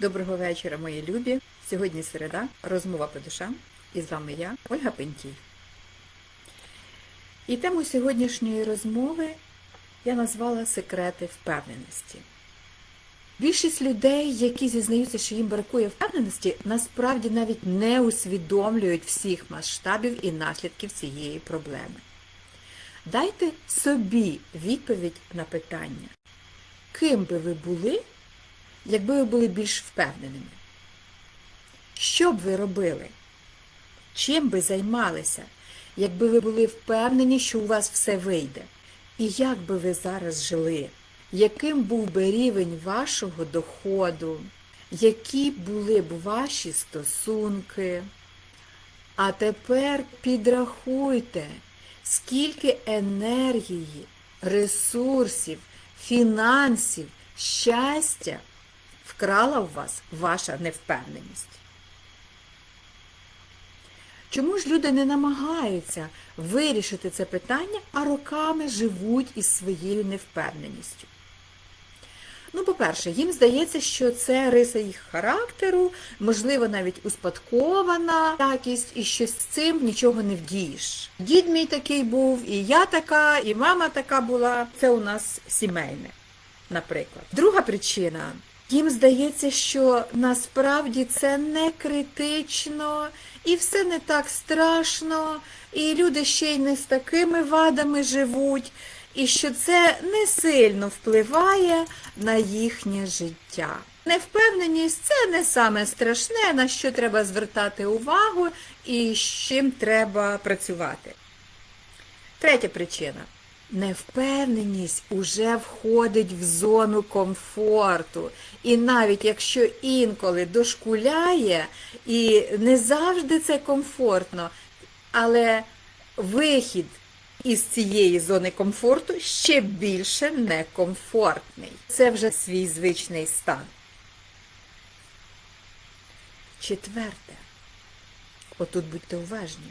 Доброго вечора, мої любі. Сьогодні середа, розмова по душам. І з вами я, Ольга Пентій. І тему сьогоднішньої розмови я назвала Секрети впевненості. Більшість людей, які зізнаються, що їм бракує впевненості, насправді навіть не усвідомлюють всіх масштабів і наслідків цієї проблеми. Дайте собі відповідь на питання, ким би ви були, якби ви були більш впевненими? Що б ви робили? Чим би займалися, якби ви були впевнені, що у вас все вийде? І як би ви зараз жили? Яким був би рівень вашого доходу? Які були б ваші стосунки? А тепер підрахуйте, скільки енергії, ресурсів, фінансів, щастя вкрала в вас ваша невпевненість. Чому ж люди не намагаються вирішити це питання, а роками живуть із своєю невпевненістю? Ну, по-перше, їм здається, що це риса їх характеру, можливо, навіть успадкована якість, і що з цим нічого не вдієш. Дід мій такий був, і я така, і мама така була. Це у нас сімейне, наприклад. Друга причина. Їм здається, що насправді це не критично, і все не так страшно, і люди ще й не з такими вадами живуть, і що це не сильно впливає на їхнє життя. Невпевненість це не саме страшне, на що треба звертати увагу і з чим треба працювати. Третя причина. Невпевненість уже входить в зону комфорту. І навіть якщо інколи дошкуляє, і не завжди це комфортно, але вихід із цієї зони комфорту ще більше некомфортний. Це вже свій звичний стан. Четверте. Отут будьте уважні.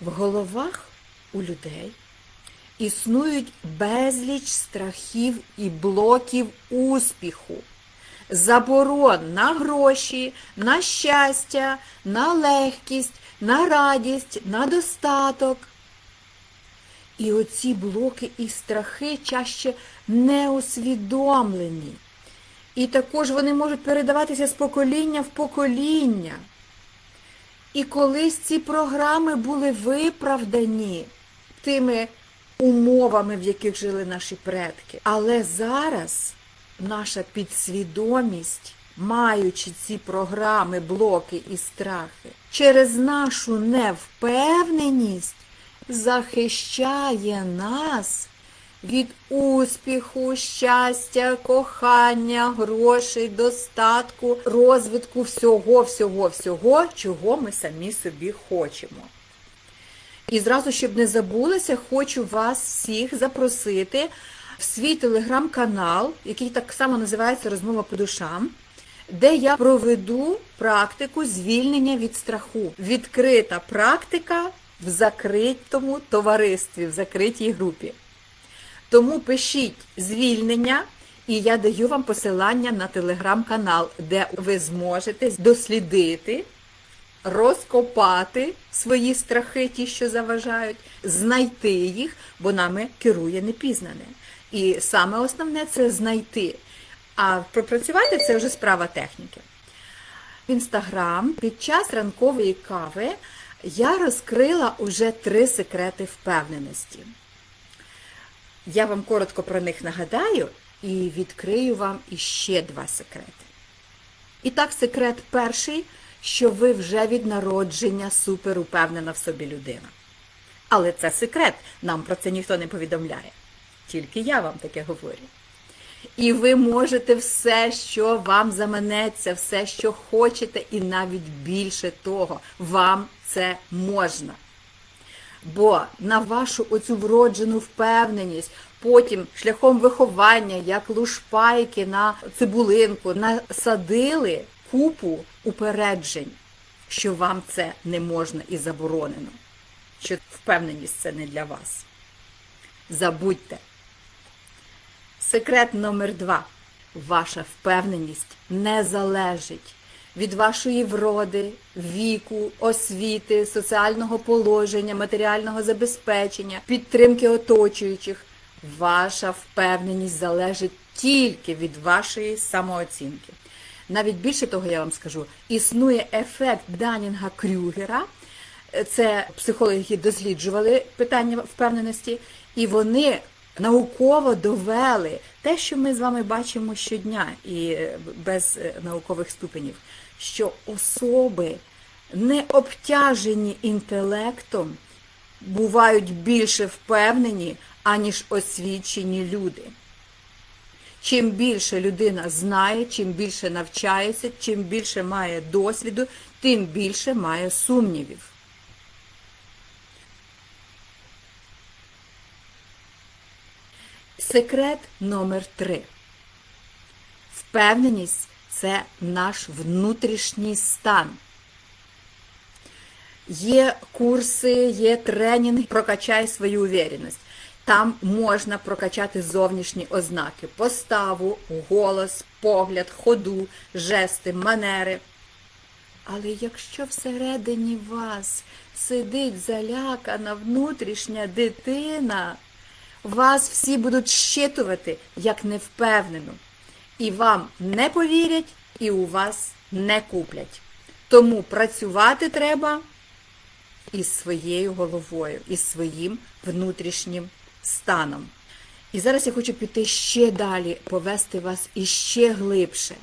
В головах у людей існують безліч страхів і блоків успіху, заборон на гроші, на щастя, на легкість, на радість, на достаток. І оці блоки і страхи чаще не усвідомлені. І також вони можуть передаватися з покоління в покоління. І колись ці програми були виправдані тими умовами, в яких жили наші предки. Але зараз наша підсвідомість, маючи ці програми, блоки і страхи, через нашу невпевненість захищає нас від успіху, щастя, кохання, грошей, достатку, розвитку всього, всього, всього, чого ми самі собі хочемо. І зразу, щоб не забулися, хочу вас всіх запросити в свій телеграм-канал, який так само називається Розмова по душам, де я проведу практику звільнення від страху. Відкрита практика в закритому товаристві, в закритій групі. Тому пишіть звільнення, і я даю вам посилання на телеграм-канал, де ви зможете дослідити, розкопати свої страхи, ті, що заважають, знайти їх, бо нами керує непізнане. І саме основне це знайти. А пропрацювати це вже справа техніки. В інстаграм під час ранкової кави я розкрила уже три секрети впевненості. Я вам коротко про них нагадаю і відкрию вам іще два секрети. І так, секрет перший, що ви вже від народження супер упевнена в собі людина. Але це секрет, нам про це ніхто не повідомляє. Тільки я вам таке говорю. І ви можете все, що вам заманеться, все, що хочете, і навіть більше того, вам це можна. Бо на вашу оцю вроджену впевненість, потім шляхом виховання, як лушпайки на цибулинку, насадили купу упереджень, що вам це не можна і заборонено, що впевненість це не для вас. Забудьте. Секрет номер два. Ваша впевненість не залежить від вашої вроди, віку, освіти, соціального положення, матеріального забезпечення, підтримки оточуючих. Ваша впевненість залежить тільки від вашої самооцінки. Навіть більше того, я вам скажу, існує ефект Данінга Крюгера. Це психологи, досліджували питання впевненості, і вони науково довели те, що ми з вами бачимо щодня і е, без е, наукових ступенів, що особи, не обтяжені інтелектом, бувають більше впевнені, аніж освічені люди. Чим більше людина знає, чим більше навчається, чим більше має досвіду, тим більше має сумнівів. Секрет номер три. Впевненість це наш внутрішній стан. Є курси, є тренінг, прокачай свою уверенність. Там можна прокачати зовнішні ознаки: поставу, голос, погляд, ходу, жести, манери. Але якщо всередині вас сидить залякана внутрішня дитина, вас всі будуть щитувати як невпевнену. І вам не повірять, і у вас не куплять. Тому працювати треба із своєю головою, із своїм внутрішнім станом. І зараз я хочу піти ще далі, повести вас іще глибше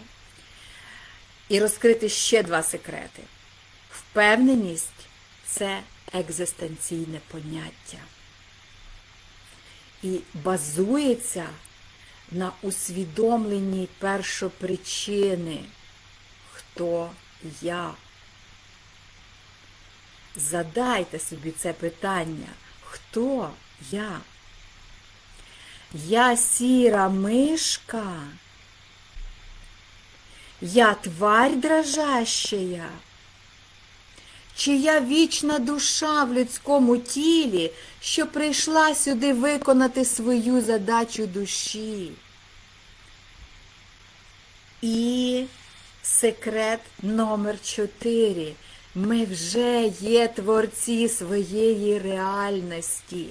і розкрити ще два секрети. Впевненість це екзистенційне поняття. І базується на усвідомленні першопричини, хто я. Задайте собі це питання, хто я? Я сіра мишка, я тварь дрожащая, чи я вічна душа в людському тілі, що прийшла сюди виконати свою задачу душі? І секрет номер 4. Ми вже є творці своєї реальності,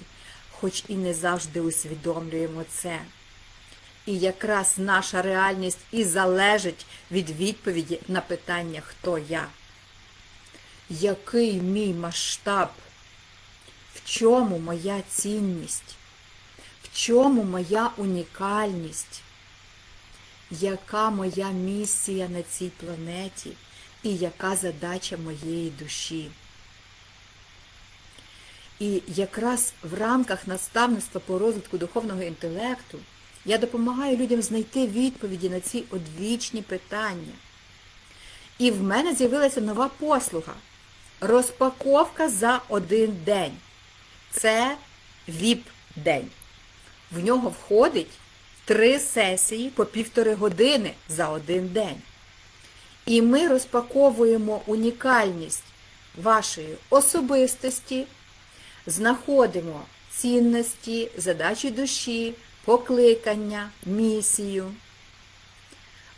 хоч і не завжди усвідомлюємо це. І якраз наша реальність і залежить від відповіді на питання, хто я. Який мій масштаб? В чому моя цінність? В чому моя унікальність? Яка моя місія на цій планеті? І яка задача моєї душі? І якраз в рамках наставництва по розвитку духовного інтелекту я допомагаю людям знайти відповіді на ці одвічні питання. І в мене з'явилася нова послуга. Розпаковка за один день. Це ВІП-день. В нього входить три сесії по півтори години за один день. І ми розпаковуємо унікальність вашої особистості, знаходимо цінності, задачі душі, покликання, місію.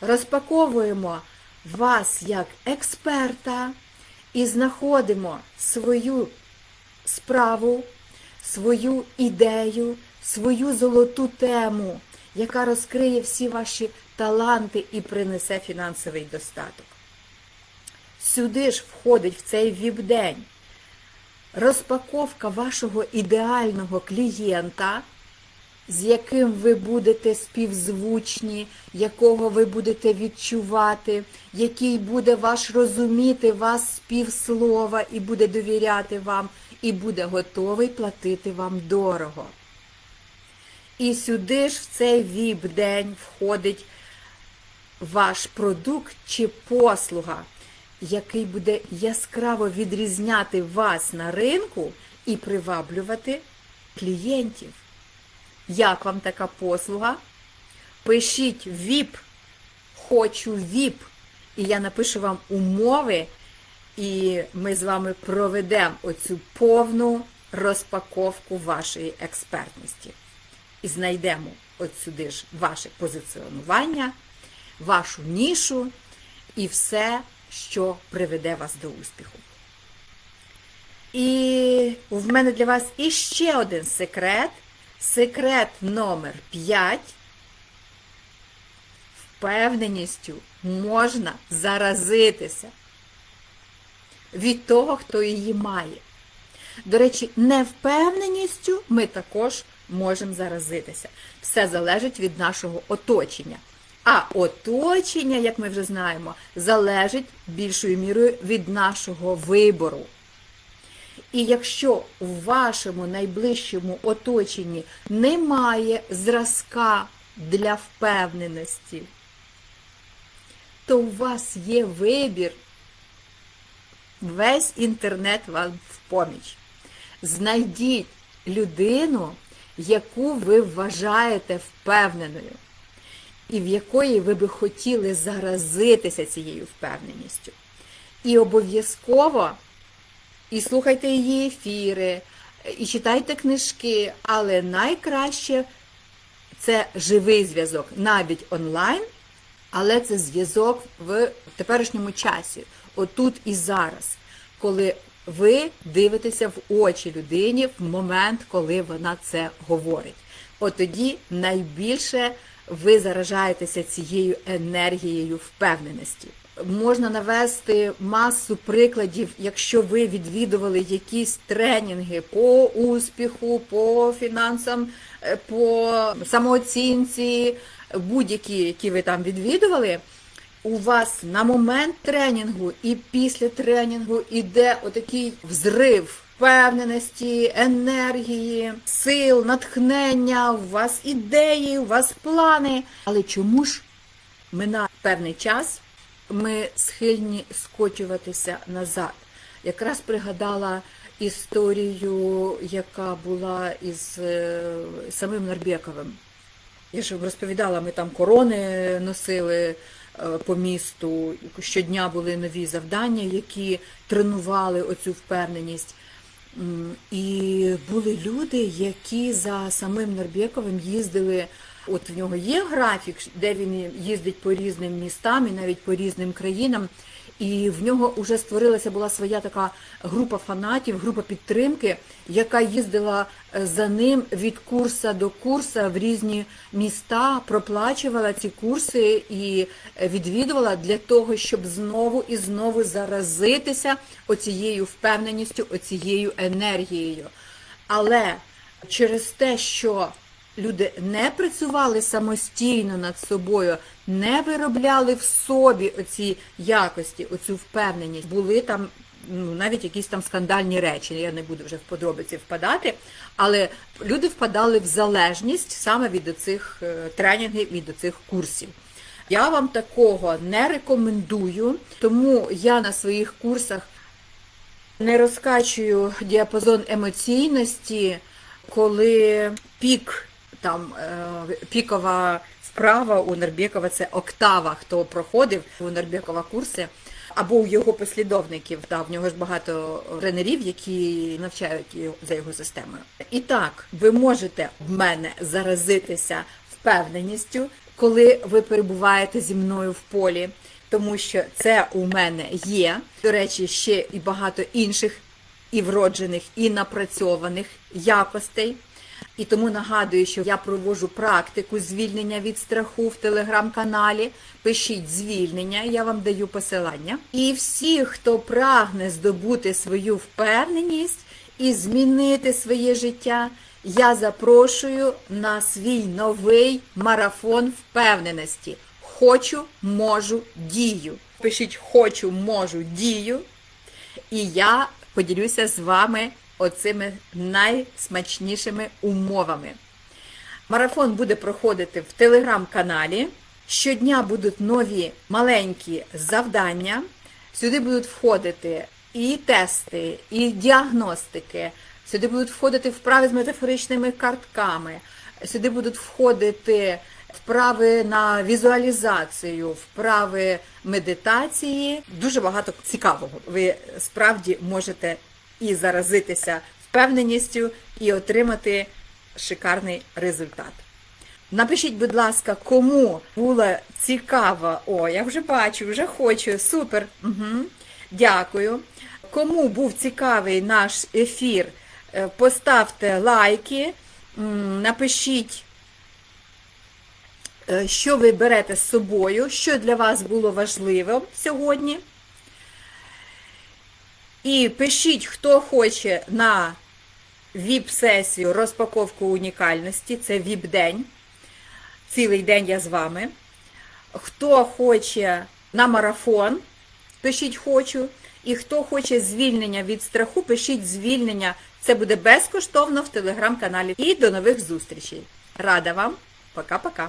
Розпаковуємо вас як експерта і знаходимо свою справу, свою ідею, свою золоту тему, яка розкриє всі ваші таланти і принесе фінансовий достаток. Сюди ж входить в цей віп-день розпаковка вашого ідеального клієнта, з яким ви будете співзвучні, якого ви будете відчувати, який буде ваш розуміти вас співслова і буде довіряти вам, і буде готовий платити вам дорого. І сюди ж в цей віп-день входить ваш продукт чи послуга, який буде яскраво відрізняти вас на ринку і приваблювати клієнтів. Як вам така послуга? Пишіть ВІП, хочу ВІП, і я напишу вам умови, і ми з вами проведемо оцю повну розпаковку вашої експертності. І знайдемо от сюди ж ваше позиціонування, вашу нішу і все, що приведе вас до успіху. І в мене для вас іще один секрет. Секрет номер 5. Впевненістю можна заразитися від того, хто її має. До речі, невпевненістю ми також можемо заразитися. Все залежить від нашого оточення. А оточення, як ми вже знаємо, залежить більшою мірою від нашого вибору. І якщо у вашому найближчому оточенні немає зразка для впевненості, то у вас є вибір. Весь інтернет вам в поміч. Знайдіть людину, яку ви вважаєте впевненою, і в якої ви би хотіли заразитися цією впевненістю. І обов'язково і слухайте її ефіри, і читайте книжки, але найкраще це живий зв'язок, навіть онлайн, але це зв'язок в теперішньому часі, отут і зараз, коли ви дивитеся в очі людині в момент, коли вона це говорить. От тоді найбільше ви заражаєтеся цією енергією впевненості. Можна навести масу прикладів, якщо ви відвідували якісь тренінги по успіху, по фінансам, е, по самооцінці, будь-які, які ви там відвідували. У вас на момент тренінгу і після тренінгу іде отакий взрив впевненості, енергії, сил, натхнення, у вас ідеї, у вас плани. Але чому ж минає певний час? ми схильні скочуватися назад. Якраз пригадала історію, яка була із е, самим Нарбековим. Я ж розповідала, ми там корони носили е, по місту, щодня були нові завдання, які тренували оцю впевненість. І були люди, які за самим Нарбековим їздили. От в нього є графік, де він їздить по різним містам і навіть по різним країнам. І в нього вже створилася була своя така група фанатів, група підтримки, яка їздила е, за ним від курса до курса в різні міста, проплачувала ці курси і е, відвідувала для того, щоб знову і знову заразитися оцією впевненістю, оцією енергією. Але через те, що люди не працювали самостійно над собою, не виробляли в собі оці якості, оцю впевненість. Були там ну, навіть якісь там скандальні речі. Я не буду вже в подробиці впадати, але люди впадали в залежність саме від оцих е, тренінгів, від оцих курсів. Я вам такого не рекомендую, тому я на своїх курсах не розкачую діапазон емоційності, коли пік там е, пікова вправа у Нарбєкова це октава, хто проходив у Нарбєкова курси. Або у його послідовників, да, в нього ж багато тренерів, які навчають його за його системою. І так, ви можете в мене заразитися впевненістю, коли ви перебуваєте зі мною в полі, тому що це у мене є. До речі, ще і багато інших і вроджених, і напрацьованих якостей. І тому нагадую, що я проводжу практику звільнення від страху в телеграм-каналі. Пишіть звільнення, я вам даю посилання. І всі, хто прагне здобути свою впевненість і змінити своє життя, я запрошую на свій новий марафон впевненості. Хочу, можу, дію. Пишіть хочу, можу, дію. І я поділюся з вами оцими найсмачнішими умовами. Марафон буде проходити в телеграм-каналі. Щодня будуть нові маленькі завдання. Сюди будуть входити і тести, і діагностики. Сюди будуть входити вправи з метафоричними картками. Сюди будуть входити вправи на візуалізацію, вправи медитації. Дуже багато цікавого. Ви справді можете і заразитися впевненістю, і отримати шикарний результат. Напишіть, будь ласка, кому було цікаво. О, я вже бачу, вже хочу. Супер. Угу. Дякую. Кому був цікавий наш ефір, е, поставте лайки, напишіть, е, що ви берете з собою, що для вас було важливо сьогодні. І пишіть, хто хоче на ВІП-сесію розпаковку унікальності, це ВІП-день. Цілий день я з вами. Хто хоче на марафон, пишіть хочу. І хто хоче звільнення від страху, пишіть звільнення. Це буде безкоштовно в телеграм-каналі. І до нових зустрічей. Рада вам. Пока-пока.